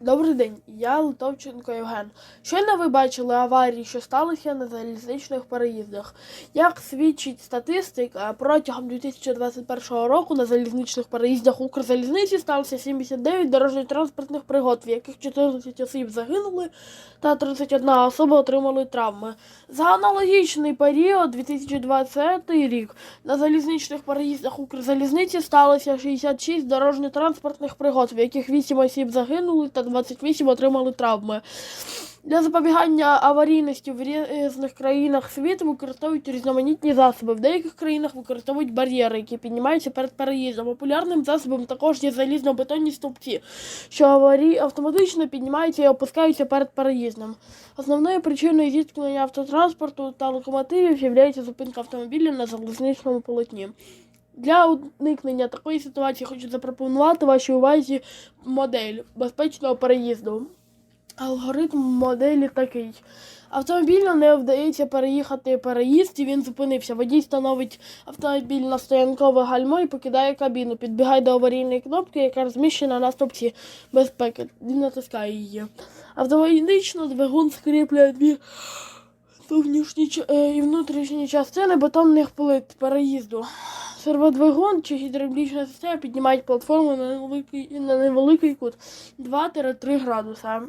Добрий день, я Литовченко Євген. Щойно ви бачили аварії, що сталися на залізничних переїздах. Як свідчить статистика, протягом 2021 року на залізничних переїздах Укрзалізниці сталося 79 дорожньо-транспортних пригод, в яких 14 осіб загинули та 31 особа отримали травми. За аналогічний період 2020 рік на залізничних переїздах Укрзалізниці сталося 66 дорожньо-транспортних пригод, в яких 8 осіб загинули та 28 отримали травми. Для запобігання аварійності в різних країнах світу використовують різноманітні засоби. В деяких країнах використовують бар'єри, які піднімаються перед переїздом. Популярним засобом також є залізно-бетонні стовпці, що аварій автоматично піднімаються і опускаються перед переїздом. Основною причиною зіткнення автотранспорту та локомотивів є зупинка автомобіля на залізничному полотні. Для уникнення такої ситуації хочу запропонувати вашій увазі модель безпечного переїзду. Алгоритм моделі такий. Автомобілю не вдається переїхати переїзд, і він зупинився. Водій становить автомобіль на стоянкове гальмо і покидає кабіну. Підбігає до аварійної кнопки, яка розміщена на стопці безпеки. Він натискає її. Автоматично двигун скріплює дві зовнішні е, і внутрішні частини бетонних плит переїзду. Серводвигун чи гідравлічна система піднімають платформу на невеликий, на невеликий кут 2-3 градуса.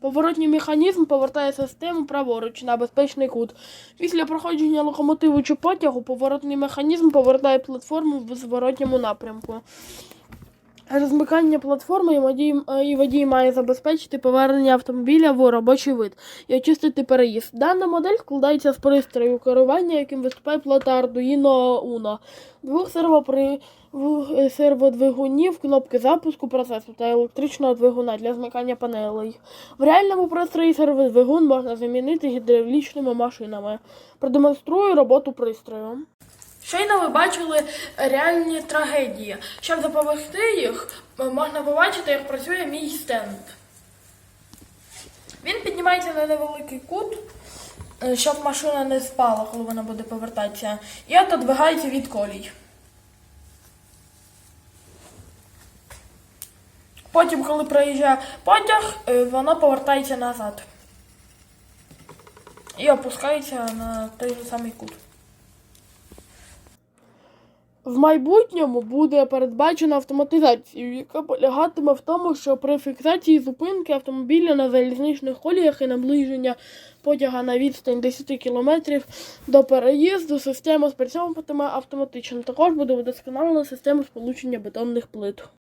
Поворотній механізм повертає систему праворуч на безпечний кут. Після проходження локомотиву чи потягу поворотний механізм повертає платформу в зворотньому напрямку. Розмикання платформи і водій, е, і водій має забезпечити повернення автомобіля в робочий вид і очистити переїзд. Дана модель складається з пристрою керування, яким виступає плата Arduino Uno, двох сервопри... серводвигунів, кнопки запуску процесу та електричного двигуна для змикання панелей. В реальному пристрої серводвигун можна замінити гідравлічними машинами. Продемонструю роботу пристрою. Щойно ви бачили реальні трагедії. Щоб запобігти їх, можна побачити, як працює мій стенд. Він піднімається на невеликий кут, е, щоб машина не спала, коли вона буде повертатися, і отодвигається від колій. Потім, коли проїжджає потяг, е, вона повертається назад. І опускається на той же самий кут. В майбутньому буде передбачена автоматизація, яка полягатиме в тому, що при фіксації зупинки автомобіля на залізничних коліях і наближення потяга на відстань 10 км до переїзду система спрацьовуватиме автоматично. Також буде вдосконалена система сполучення бетонних плит.